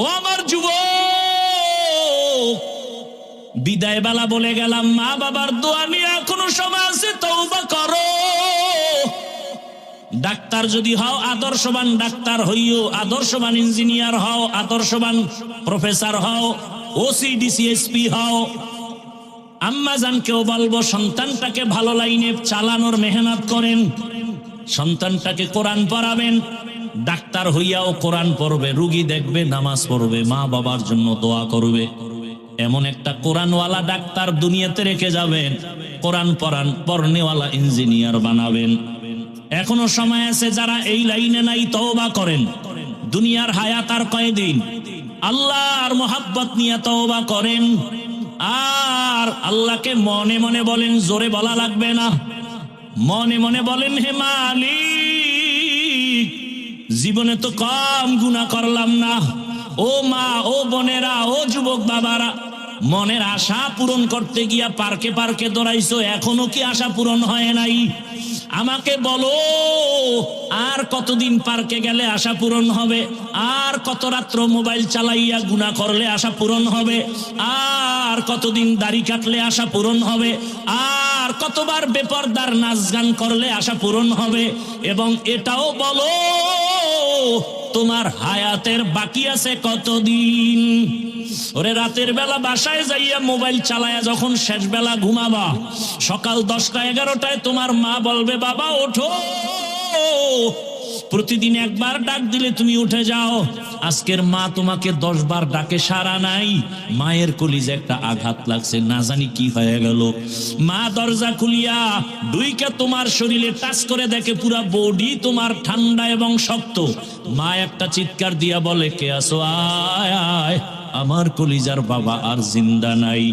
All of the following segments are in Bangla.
ও আমার যুব বিদায় বেলা বলে গেলাম, মা বাবার দোয়া নিয়ে এখনও সময় আছে, তওবা করো। ডাক্তার যদি হও, আদর্শবান ডাক্তার হইও, আদর্শবান ইঞ্জিনিয়ার হও, আদর্শবান প্রফেসর হও ওসি ডিসিএসপি হও। আম্মা জানকেও বলব, সন্তানটাকে ভালো লাইনে চালানোর মেহনত করেন, সন্তানটাকে কোরআন পড়াবেন ডাক্তার হইয়াও কোরআন পড়বে, রুগী দেখবে, নামাজ পড়বে, মা বাবার জন্য দোয়া করবে। এমন একটা কোরআনওয়ালা ডাক্তার দুনিয়াতে রেখে যাবেন, কোরআন পড়ান, পড়নেওয়ালা ইঞ্জিনিয়ার বানাবেন। এখনও সময় আছে যারা এই লাইনে নাই, তওবা করেন। দুনিয়ার হায়াত আর কয়দিন? আল্লাহর মোহাব্বত নিয়ে তওবা করেন। আর আল্লাহকে মনে মনে বলেন, জোরে বলা লাগবে না। মনে মনে বলেন, হে মালিক জীবনে তো কম গুণা করলাম না। ও মা, ও বোনেরা, ও যুবক বাবারা, মনের আশা পূরণ করতে গিয়া পার্কে পার্কে দৌড়াইছো, এখনও কি আশা পূরণ হয় নাই? আমাকে বলো, আর কতদিন পার্কে গেলে আশা পূরণ হবে? আর কত রাত্র মোবাইল চালাইয়া গুণা করলে আশা পূরণ হবে? আর কতদিন দাড়ি কাটলে আশা পূরণ হবে? আর কতবার বেপরদার নাচ গান করলে আশা পূরণ হবে? এবং এটাও বলো তোমার হায়াতের বাকি আছে কতদিন? ওরে, রাতের বেলা বাসায় যাইয়া মোবাইল চালায়া যখন শেষ বেলা ঘুমাবা, সকাল দশটা এগারোটায় তোমার মা বলবে, বাবা, ওঠো। প্রতিদিন একবার ডাক দিলে তুমি উঠে যাও। আজকের মা তোমাকে দশ বার ডাকে, সারা নাই। মায়ের কলিজে একটা আঘাত লাগছে, না জানি কি হয়ে গেল। মা দরজা খুলিয়া দুইকে তোমার শরীরে টাচ করে দেখে পুরা বডি তোমার ঠান্ডা এবং শক্ত। মা একটা চিৎকার দিয়া বলে, কে আসো আয় আয়। আমার কলিজার বাবা আর জিন্দা নাই।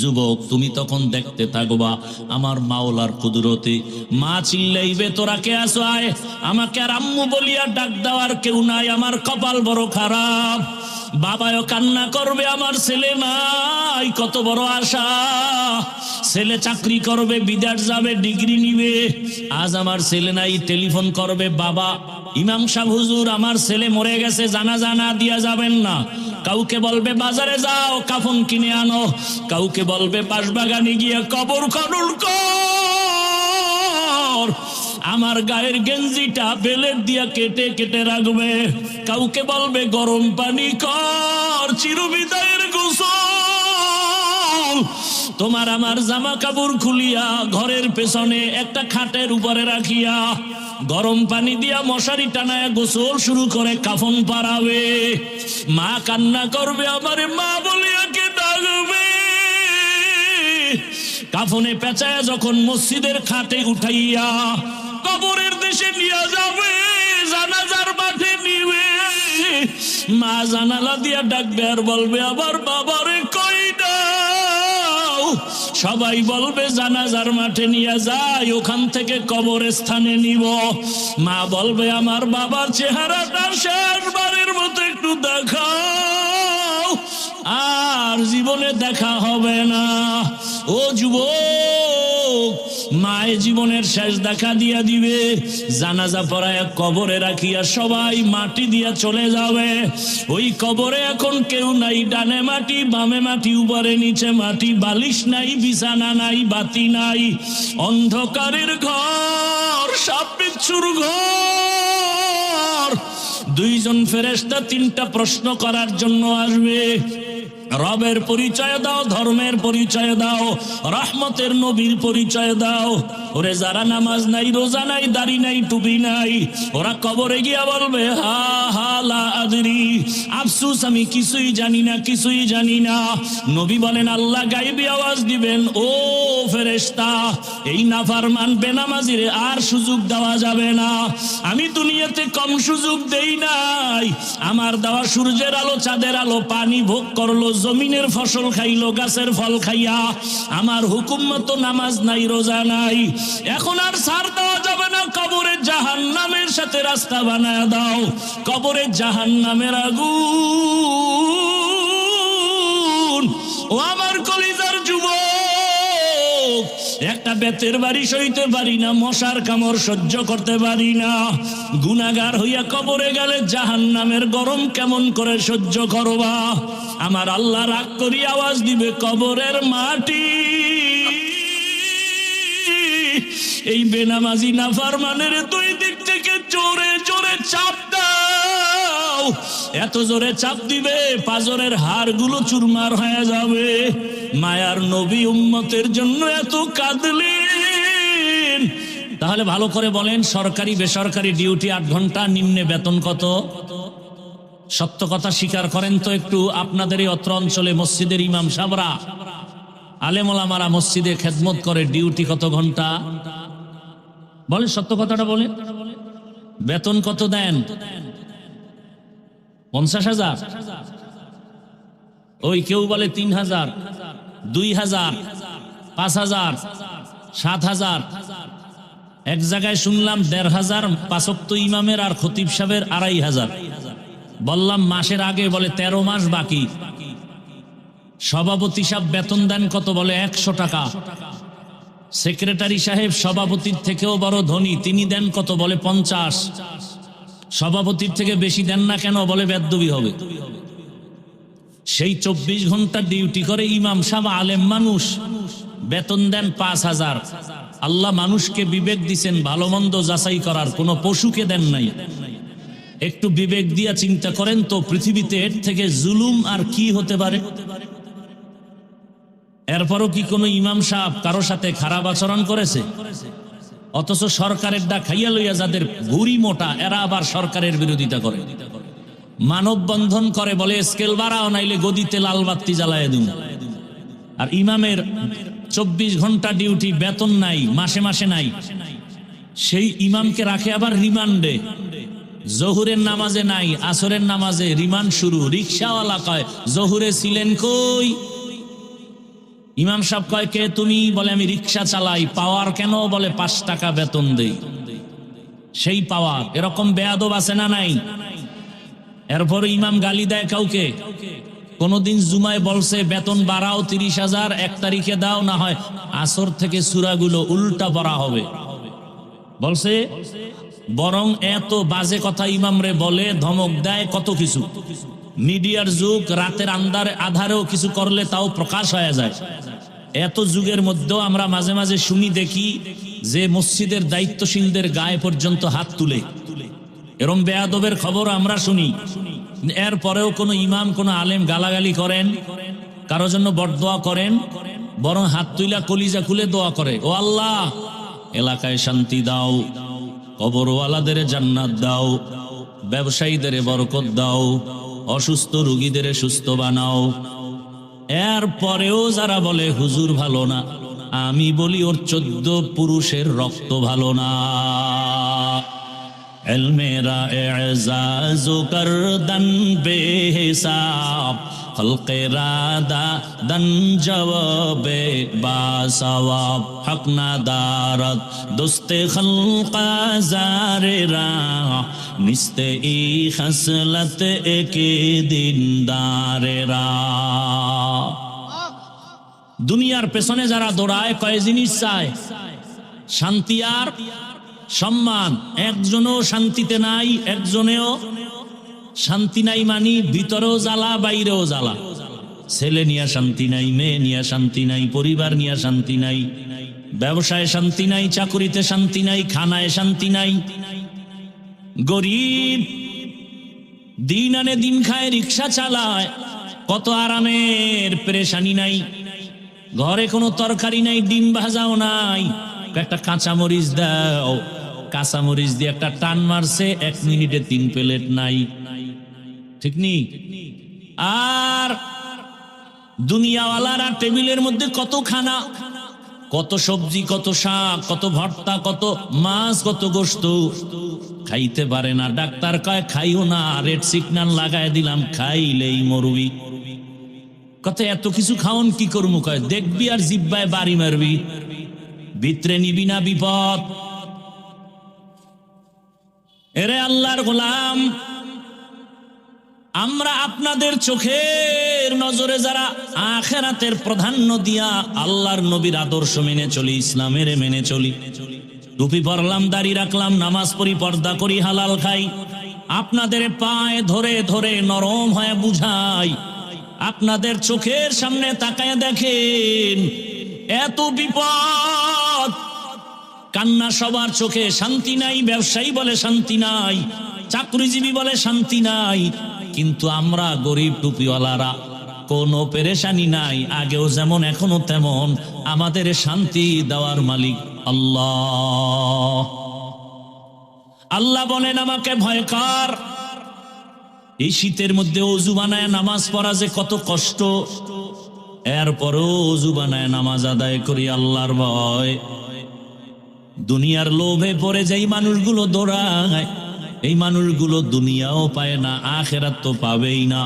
যুবক, তুমি তখন দেখতে থাকবা আমার মাওলার কুদরতে। মা চিল্লাইবে তোরা কে আসো আয়, আমাকে আর আম্মু বলিয়া ডাক দেওয়ার কেউ নাই, আমার কপাল বড় খারাপ। বাবাও কান্না করবে, আমার ছেলে নাই কত বড় আশা। ছেলে চাকরি করবে, বিদেশ যাবে, ডিগ্রি নিবে। আজ আমার ছেলে নাই, টেলিফোন করবে, বাবা, ইমাম সাহ হুজুর, আমার ছেলে মরে গেছে জানা জানা দিয়া যাবেন না। কাউকে বলবে, বাজারে যাও, কাফন কিনে আনো। কাউকে বলবে বাঁশবাগানে গিয়ে কবর খনন কর। আমার গায়ের গেঞ্জিটা বেলের দিয়া কেটে কেটে রাখবে। কাউকে বলবে, গরম পানি কর, চিরবিদায়ের গোসল। তোমার আমার জামা কাপড় খুলিয়া ঘরের পেছনে একটা খাটের উপরে রাখিয়া গরম পানি দিয়া মশারি টানায় গোসল শুরু করে কাফন পারাবে মা কান্না করবে, আমার মা বলিয়া কে ডাকবে? কাফনে পেঁচায় যখন মসজিদের খাটে উঠাইয়া কবরের দেশে নিয়ে যাবে, জানাজার মাঠে নিবে। মা জানালা দিয়া ডাকবে আর বলবে আবার বাবারে দাও সবাই বলবে, জানাজার মাঠে নিয়ে যাই, ওখান থেকে কবরের স্থানে নিব। মা বলবে, আমার বাবার চেহারাটা শেষবারের মতো একটু দেখাও, আর জীবনে দেখা হবে না। ও যুবক মায়ের জীবনের শেষ দেখা দিয়া দিবে। জানাজা পড়ায় কবরে রাখিয়া সবাই মাটি দিয়া চলে যাবে। ওই কবরে এখন কেউ নাই, ডানে মাটি, বামে মাটি, উপরে নিচে মাটি, বালিশ নাই, বিছানা নাই, বাতি নাই। অন্ধকারের ঘর বিচ্ছুর ঘর। দুইজন ফেরেস্তা তিনটা প্রশ্ন করার জন্য আসবে। রবের পরিচয় দাও ধর্মের পরিচয় দাও রহমতের নবীর পরিচয় দাও। ওরে যারা নামাজ নাই, রোজা নাই, দাড়ি নাই, টুপি নাই, ওরা কবরে গিয়া বলবে, হা হা, লা আদরি। আফসুস, আমি কিছুই জানি না, কিছুই জানি না। নবী বলেন, আল্লাহ গাইবি আওয়াজ দিবেন, ও ফেরেশতা, এই নাফারমান বেনামাজিরে আর সুযোগ দেওয়া যাবে না। আমি দুনিয়াতে কম সুযোগ দেই নাই। আমার দেওয়া সূর্যের আলো, চাঁদের আলো, পানি ভোগ করল, জমিনের ফসল খাইলো, গাছের ফল খাইয়া। আমার হুকুম মতো নামাজ নাই, রোজা নাই। এখন আর সার দেওয়া যাবে না। কবরে জাহান নামের সাথে রাস্তা বানায় দাও। কবরে জাহান নামের আগুন। ও আমার কলিজার যুবক, একটা বেতের বাড়ি সইতে পারি না, মশার কামড় সহ্য করতে পারি না। গুনাগার হইয়া কবরে গেলে জাহান নামের গরম কেমন করে সহ্য করবা? আমার আল্লাহ রাগ করি আওয়াজ দিবে, কবরের মাটি এই বেনামাজি নাফারমানের দুই দিক থেকে জোরে জোরে চাপ দাও। এত জোরে চাপ দিবে, পাজরের হাড়গুলো চুরমার হয়ে যাবে। মায়ার নবী উম্মতের জন্য এত কাঁদলেন। তাহলে ভালো করে বলেন, সরকারি বেসরকারি ডিউটি আট ঘণ্টা, নিম্নে বেতন কত? সত্য কথা স্বীকার করেন তো একটু আপনাদের এই অত্র অঞ্চলে মসজিদের ইমাম সাবরা আলেমলামারা মসজিদে খেদমত করে ডিউটি কত ঘণ্টা? বলেন, সত্য কথাটা বলেন। বেতন কত দেন? পঞ্চাশ হাজার? ওই কেউ বলে তিন হাজার, দুই হাজার, পাঁচ হাজার, সাত হাজার। এক জায়গায় শুনলাম দেড় হাজার, পাঁচক্ত ইমামের আর খতিব সাহেবের আড়াই হাজার। বললাম, মাসের আগে বলে তেরো মাস বাকি। সভাপতি সাহেব বেতন দেন কত? বলে একশো টাকা। সেক্রেটারি সাহেব সভাপতির থেকেও বড় ধনী, তিনি দেন কত? বলে পঞ্চাশ। সভাপতির থেকে বেশি দেন না কেন? বলে বেদবি হবে। সেই চব্বিশ ঘণ্টা ডিউটি করে ইমাম সাহেব আলেম মানুষ। বেতন দেন পাঁচ হাজার। আল্লাহ মানুষকে বিবেক দিছেন, ভালো মন্দ যাচাই করার। কোনো পশুকে দেন নাই। একটু বিবেক দিয়া চিন্তা করেন তো, পৃথিবীতে এর থেকে জুলুম আর কি হতে পারে? এরপরও কি কোনো ইমাম সাহেব কারও সাথে খারাপ আচরণ করেছে? অথচ সরকারের ডা খাইয়া লইয়া যাদের ভুরি মোটা, এরা আবার সরকারের বিরোধিতা করে। মানববন্ধন করে বলে, স্কেল বাড়াও, নাইলে গদিতে লাল বাত্তি জ্বালায় দিন আর ইমামের চব্বিশ ঘণ্টা ডিউটি, বেতন নাই, মাসে মাসে নাই। সেই ইমামকে রাখে আবার রিমান্ডে। জহুরের নামাজে নাই, আসরের নামাজে রিমান্ড শুরু। রিক্সাওয়ালা কয়, জহুরে ছিলেন কই? ইমাম সাহেব কয়, কে তুমি? বলে, আমি রিক্সা চালাই, পাওয়ার কেন? বলে, পাঁচ টাকা বেতন দেই। সেই পাওয়ার, এরকম বেয়াদব আছে না নাই? এরপর ইমাম গালি দেয় কাউকে? কোনদিন জুমায় বলছে, বেতন বাড়াও তিরিশ হাজার, এক তারিখে দাও, না হয় আসর থেকে সুরাগুলো উল্টা পড়া হবে। বলছে, বরং এত বাজে কথা ইমামরে বলে, ধমক দেয় কত কিছু। মিডিয়ার যুগ, রাতের আন্দার আধারেও কিছু করলে তাও প্রকাশ হয়ে যায়। এত যুগের মধ্যেও আমরা মাঝে মাঝে শুনি দেখি যে মসজিদের দায়িত্বশীলদের গায়ে পর্যন্ত হাত তুলে। এরম বেয়াদবের খবর আমরা শুনি। এর পরেও কোনো ইমাম, কোনো আলেম গালাগালি করেন, কারও জন্য বরদোয়া করেন, বরং হাত তুইলা কলিজা খুলে দোয়া করে। ও আল্লাহ, এলাকায় শান্তি দাও, কবরওয়ালাদের জান্নাত দাও, ব্যবসায়ীদের বরকত দাও অসুস্থ রুগীদের সুস্থ বানাও। এর পরেও যারা বলে, হুজুর ভালো না, আমি বলি, ওর চোদ্দ পুরুষের রক্ত ভালো না। দারত, দোস্তে খলকা জারে রা নিস্তে ই খসলত একে দিন দুনিয়ার পেছনে যারা দৌড়ায়, কয় জিনিস চায়? শান্তি আর সম্মান। একজনও শান্তিতে নাই, একজনেও শান্তি নাই মানি, ভিতরেও জ্বালা, বাইরেও জ্বালা। ছেলে নিয়ে শান্তি নাই, মেয়ে নিয়ে শান্তি নাই, পরিবার নিয়ে শান্তি নাই, ব্যবসায় শান্তি নাই, চাকুরিতে শান্তি নাই, খানায় শান্তি নাই। গরিব। দিন আনে দিন খায়, রিক্সা চালায়। কত আরামের পেরেশানি নাই। ঘরে কোনো তরকারি নাই, ডিম ভাজাও নাই। একটা কাঁচা মরিচ দাও। কাঁচা মরিচ দিয়ে একটা টান মারছে, এক মিনিটে তিন প্লেট নাই। ঠিক নি? আর দুনিয়াওয়ালারা টেবিলের মধ্যে কত খানা কত সবজি, কত শাক, কত ভর্তা, কত মাছ, কত গোস্ত খাইতে পারে না। ডাক্তার কয়, খাইও না। রেড সিগন্যাল লাগায় দিলাম, খাইলেই মরবি। কত, এত কিছু খাওন কি করব? কয়, দেখবি আর জিব্বায় বাড়ি মারবি। ভিতরে নিবি না বিপদ। এরে আল্লাহর গোলাম আমরা আপনাদের চোখের নজরে যারা আখেরাতের প্রাধান্য দিয়া আল্লাহর নবীর আদর্শ মেনে চলি, ইসলামের মেনে চলি। টুপি পরলাম, দাড়ি রাখলাম, নামাজ পড়ি, পর্দা করি, হালাল খাই। আপনাদের পায়ে ধরে ধরে নরম হয়ে বুঝাই, আপনাদের চোখের সামনে তাকায় দেখেন, এত বিপদ। কান্না সবার চোখে শান্তি নাই, ব্যবসায়ী বলে শান্তি নাই, চাকরিজীবী বলে শান্তি নাই কিন্তু আমরা গরিব টুপিওয়ালারা, কোনো পেরেশানি নাই, আগেও যেমন এখনও তেমন। আমাদের শান্তি দেওয়ার মালিক আল্লাহ। আল্লাহ বলেন, আমাকে ভয় কর। এই শীতের মধ্যে অজু বানায় নামাজ পড়া যে কত কষ্ট। এরপরও অজু বানায় নামাজ আদায় করি আল্লাহর ভয়। দুনিয়ার লোভে পড়ে যেই মানুষগুলো দৌড়ায় এই মানুষগুলো দুনিয়াও পায় না আখেরাত তো পাবেই না।